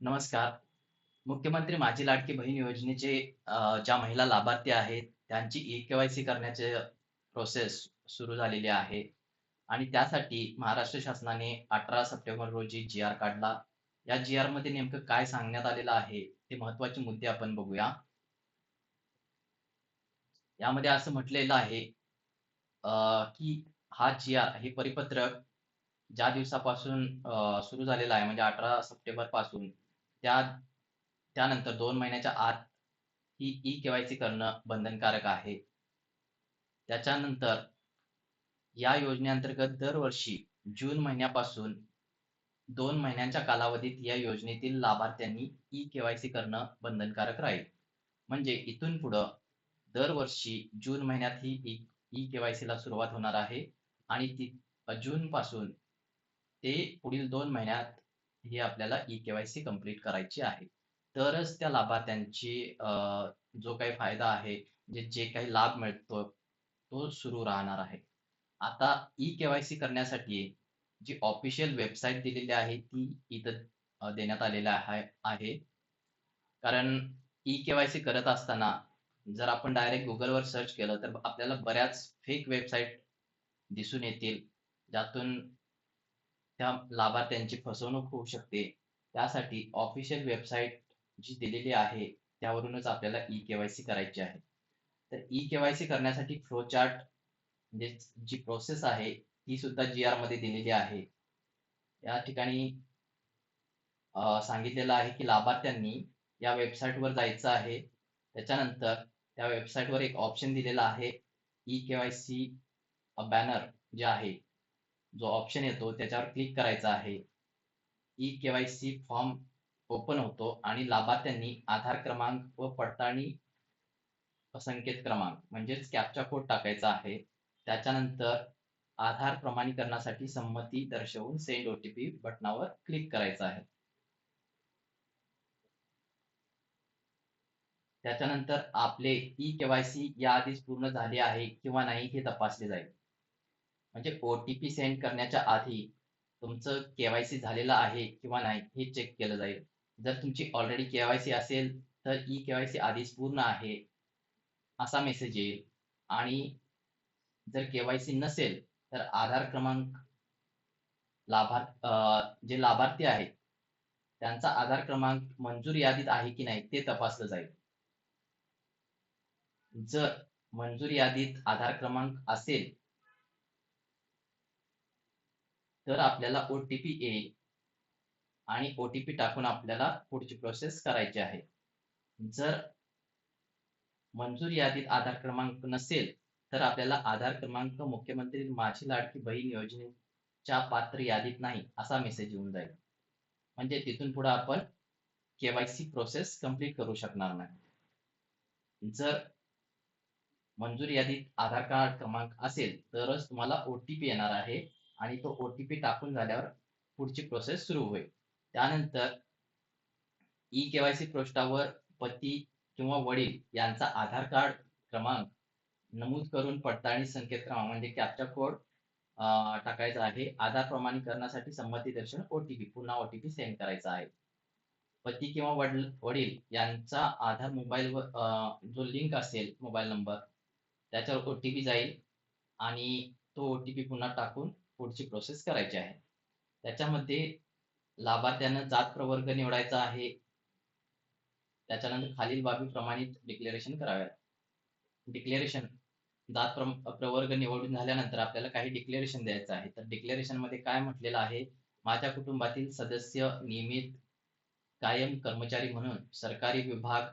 नमस्कार. मुख्यमंत्री माझी लाडकी बहीण योजनेचे अ, ज्या महिला लाभार्थी आहेत, त्यांची ई-के-वाय-सी करण्याचे प्रोसेस सुरू झालेली आहे आणि त्यासाठी महाराष्ट्र शासनाने 18 सप्टेंबर रोजी जी-आर काढला. या जी-आरमध्ये नेमकं काय सांगण्यात आलेलं आहे, ते महत्त्वाचे मुद्दे आपण बघूया. यामध्ये असं म्हटलेलं आहे अ, की हा जी-आर हे परिपत्रक ज्या दिवसापासून अ, सुरू झालेला आहे म्हणजे 18 सप्टेंबरपासून त्या त्यानंतर दोन महिन्याच्या आत ही ई-के-वाय-सी करणं बंधनकारक आहे. त्याच्यानंतर या योजनेअंतर्गत दरवर्षी जून महिन्यापासून दोन महिन्यांच्या कालावधीत या योजनेतील लाभार्थ्यांनी ई-के-वाय-सी करणं बंधनकारक राहील. म्हणजे इथून पुढं दरवर्षी जून महिन्यात ही ई ई-के-वाय-सीला सुरुवात होणार आहे आणि ती जूनपासून ते पुढील दोन महिन्यात हे आपल्याला ई-के-वाय-सी कंप्लीट करायची आहे. तरच त्या लाभार्थ्यांची जो काही फायदा आहे, जे जे काही लाभ मिळतो, तो सुरू राहणार आहे. आता ई-के-वाय-सी करण्यासाठी जी ऑफिशियल वेबसाईट दिलेली आहे, ती इथं देण्यात आलेली आहे कारण ई-के-वाय-सी करत असताना जर आपण डायरेक्ट गुगलवर सर्च केलं, तर आपल्याला बऱ्याच फेक वेबसाईट दिसून येतील, ज्यातून त्या लाभार्थ्यांची फसवणूक होऊ शकते. त्यासाठी ऑफिशियल वेबसाईट जी दिलेली आहे, त्यावरूनच आपल्याला ई-के-वाय-सी करायची आहे. तर ई-के-वाय-सी करण्यासाठी फ्लो चार्ट म्हणजे जी प्रोसेस आहे, ती सुद्धा जी आरमध्ये दिलेली आहे. या ठिकाणी सांगितलेलं आहे, की लाभार्थ्यांनी या वेबसाईटवर जायचं आहे. त्याच्यानंतर त्या वेबसाईटवर एक ऑप्शन दिलेला आहे, ई-के-वाय-सी बॅनर जे आहे, जो ऑप्शन येतो त्याच्यावर क्लिक करायचा आहे. ई-के-वाय-सी फॉर्म ओपन होतो आणि लाभार्थ्यांनी आधार क्रमांक व पडताळणी संकेत क्रमांक म्हणजेच कॅपचा कोड टाकायचा आहे. त्याच्यानंतर आधार प्रमाणीकरणासाठी संमती दर्शवून सेंड ओटीपी बटनावर क्लिक करायचं आहे. त्याच्यानंतर आपले ई-के-वाय-सी पूर्ण झाले आहे किंवा नाही हे तपासले जाईल. म्हणजे ओ-टी-पी सेंड करण्याच्या आधी तुमचं केवायसी झालेलं आहे किंवा नाही हे चेक केलं जाईल. जर तुमची ऑलरेडी केवायसी असेल, तर ई केवायसी आधीच पूर्ण आहे, असा मेसेज येईल आणि जर केवायसी नसेल, तर आधार क्रमांक लाभार्थ जे लाभार्थी आहेत, त्यांचा आधार क्रमांक मंजूर यादीत आहे की नाही ते तपासलं जाईल. जर मंजूर यादीत आधार क्रमांक असेल तर आपल्याला ओ-टी-पी येईल आणि ओ-टी-पी टाकून आपल्याला पुढची प्रोसेस करायची आहे. जर मंजूर यादीत आधार क्रमांक नसेल, तर आपल्याला आधार क्रमांक मुख्यमंत्री माझी लाडकी बहीण योजनेच्या पात्र यादीत नाही, असा मेसेज येऊन जाईल. म्हणजे तिथून पुढे आपण केवायसी प्रोसेस कंप्लीट करू शकणार नाही. जर मंजूर यादीत आधार कार्ड क्रमांक असेल, तरच तुम्हाला ओ-टी-पी येणार आहे आणि तो ओ-टी-पी टाकून झाल्यावर पुढची प्रोसेस सुरू होईल. त्यानंतर ई केवायसी पृष्ठावर पती किंवा वडील यांचा आधार कार्ड क्रमांक नमूद करून पडताळणी संकेत क्रमांक म्हणजे कॅप्चा कोड टाकायचा आहे. आधार प्रमाणीकरणासाठी संमती दर्शन ओटीपी पुन्हा ओटीपी सेंड करायचा आहे. पती किंवा वडील वडील यांचा आधार मोबाईलवर जो लिंक असेल मोबाईल नंबर, त्याच्यावर ओटीपी जाईल आणि तो ओटीपी पुन्हा टाकून पुढची प्रोसेस करायची आहे. त्याच्यामध्ये लाभार्थ्यानं जात प्रवर्ग निवडायचा आहे. त्याच्यानंतर खालील बाबी प्रमाणित डिक्लेरेशन कराव्या डिक्लेरेशन जात प्रवर्ग निवडून झाल्यानंतर आपल्याला काही डिक्लेरेशन द्यायचं आहे. तर डिक्लेरेशनमध्ये काय म्हटलेलं आहे, माझ्या कुटुंबातील सदस्य नियमित कायम कर्मचारी म्हणून सरकारी विभाग,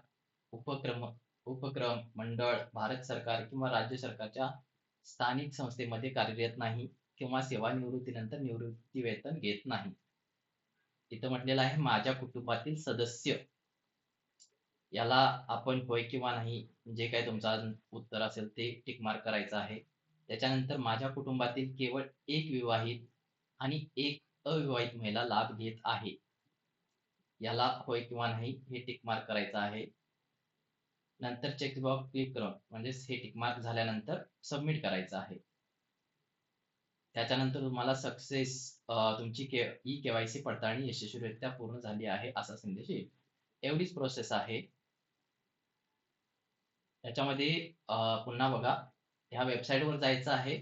उपक्रम उपक्रम, मंडळ, भारत सरकार किंवा राज्य सरकारच्या स्थानिक संस्थेमध्ये कार्यरत नाही किंवा सेवानिवृत्तीनंतर निवृत्तीवेतन घेत नाही. इथं म्हटलेलं आहे माझ्या कुटुंबातील सदस्य याला आपण होय किंवा नाही जे काही तुमचं उत्तर असेल ते टिक मार्क करायचं आहे. त्याच्यानंतर माझ्या कुटुंबातील केवळ एक विवाहित आणि एक अविवाहित महिला लाभ घेत आहे. याला होय किंवा नाही हे टिक मार्क करायचं आहे. नंतर चेक बॉक्स क्लिक करून म्हणजेच हे टिक मार्क झाल्यानंतर सबमिट करायचं आहे. त्याच्यानंतर तुम्हाला सक्सेस तुमची के ई केवायसी पडताळणी यशस्वीरित्या पूर्ण झाली आहे असा संदेश येईल. एवढीच प्रोसेस आहे. त्याच्यामध्ये पुन्हा बघा ह्या वेबसाईटवर जायचं आहे.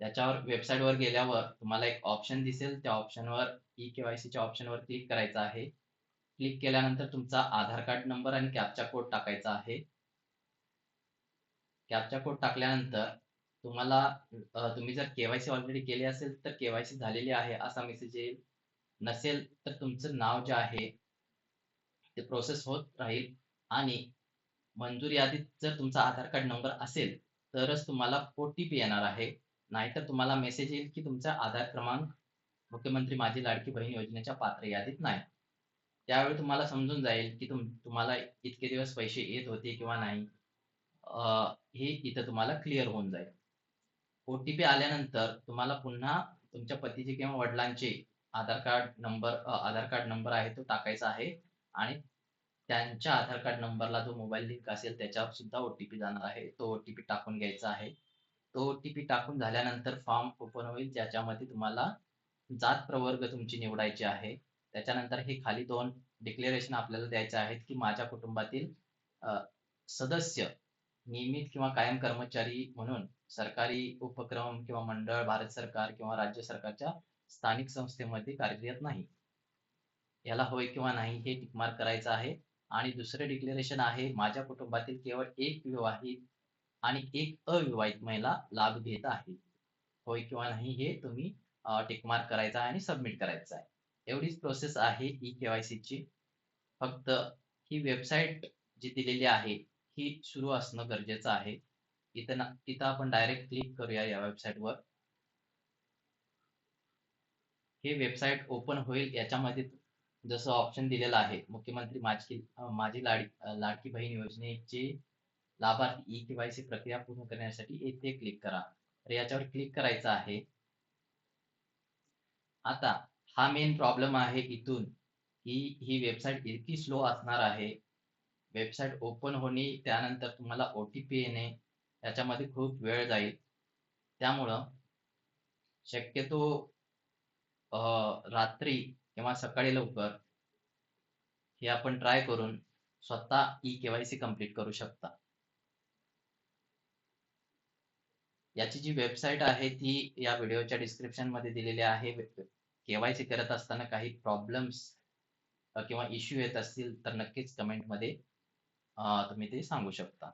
त्याच्यावर वेबसाईटवर गेल्यावर तुम्हाला एक ऑप्शन दिसेल. त्या ऑप्शनवर ई केवायसीच्या ऑप्शनवर क्लिक करायचं आहे. क्लिक केल्यानंतर तुमचा आधार कार्ड नंबर आणि कॅपचा कोड टाकायचा आहे. कॅपचा कोड टाकल्यानंतर तुम्हाला तुम्ही जर केवायसी ऑलरेडी केली असेल तर केवायसी झालेली आहे असा मेसेज येईल. नसेल तर तुमचं नाव जे आहे ते प्रोसेस होत राहील. आणि मंजूर यादीत जर तुमचा आधार कार्ड नंबर असेल तरच तुम्हाला ओ टी पी येणार आहे. नाहीतर तुम्हाला मेसेज येईल की तुमचा आधार क्रमांक मुख्यमंत्री माझी लाडकी बहीण योजनेच्या पात्र यादीत नाही. त्यावेळी तुम्हाला समजून जाईल की तुम तुम्हाला इतके दिवस पैसे येत होते किंवा नाही. हे इथं तुम्हाला क्लिअर होऊन जाईल. ओ टी पी आल्यानंतर तुम्हाला पुन्हा तुमच्या पतीचे किंवा वडिलांचे Aadhaar card number Aadhaar card number आहे तो टाकायचा आहे आणि त्यांच्या आधार कार्ड नंबरला जो मोबाईल लिंक असेल त्याच्यावर सुद्धा ओ टी पी जाणार आहे. तो ओ टी पी टाकून घ्यायचा आहे. तो ओ टी पी टाकून झाल्यानंतर फॉर्म ओपन होईल ज्याच्यामध्ये तुम्हाला जात प्रवर्ग तुमची निवडायची आहे. त्याच्यानंतर हे खाली दोन डिक्लेरेशन आपल्याला द्यायचे आहेत की माझ्या कुटुंबातील सदस्य नियमित किंवा कायम कर्मचारी म्हणून सरकारी उपक्रम किंवा मंडळ भारत सरकार किंवा राज्य सरकारच्या स्थानिक संस्थेमध्ये कार्यरत नाही. याला होय किंवा नाही हे टिकमार्क करायचं आहे. आणि दुसरे डिक्लेरेशन आहे माझ्या कुटुंबातील केवळ एक विवाहित आणि एक अविवाहित महिला लाभ घेत आहे. होय किंवा नाही हे तुम्ही टिकमार्क करायचा आहे आणि सबमिट करायचं आहे. एवढीच प्रोसेस आहे ई केवायसीची फक्त ही वेबसाईट जी दिलेली आहे ही सुरू असणं गरजेचं आहे. इथं ना इथं आपण डायरेक्ट क्लिक करूया या वेबसाईटवर हे वेबसाईट ओपन होईल याच्यामध्ये जसं ऑप्शन दिलेलं आहे मुख्यमंत्री माझी माझी लाडी लाडकी बहीण योजनेचे लाभार्थी ई केवायसी प्रक्रिया पूर्ण करण्यासाठी येथे क्लिक करा. तर याच्यावर क्लिक करायचं आहे. आता हा मेन प्रॉब्लेम आहे इथून. की ही वेबसाईट इतकी स्लो असणार आहे. वेबसाईट ओपन होणे त्यानंतर तुम्हाला ओ टी पी येणे याच्यामध्ये खूप वेळ जाईल. त्यामुळं शक्यतो रात्री किंवा सकाळी लवकर हे आपण ट्राय करून स्वतः ई केवायसी कंप्लीट करू शकता. याची जी वेबसाईट आहे ती या व्हिडिओच्या डिस्क्रिप्शनमध्ये दिलेली आहे. केवायसी करत असताना काही प्रॉब्लेम्स किंवा इश्यू येत असतील तर नक्कीच कमेंटमध्ये तुम्ही ते सांगू शकता.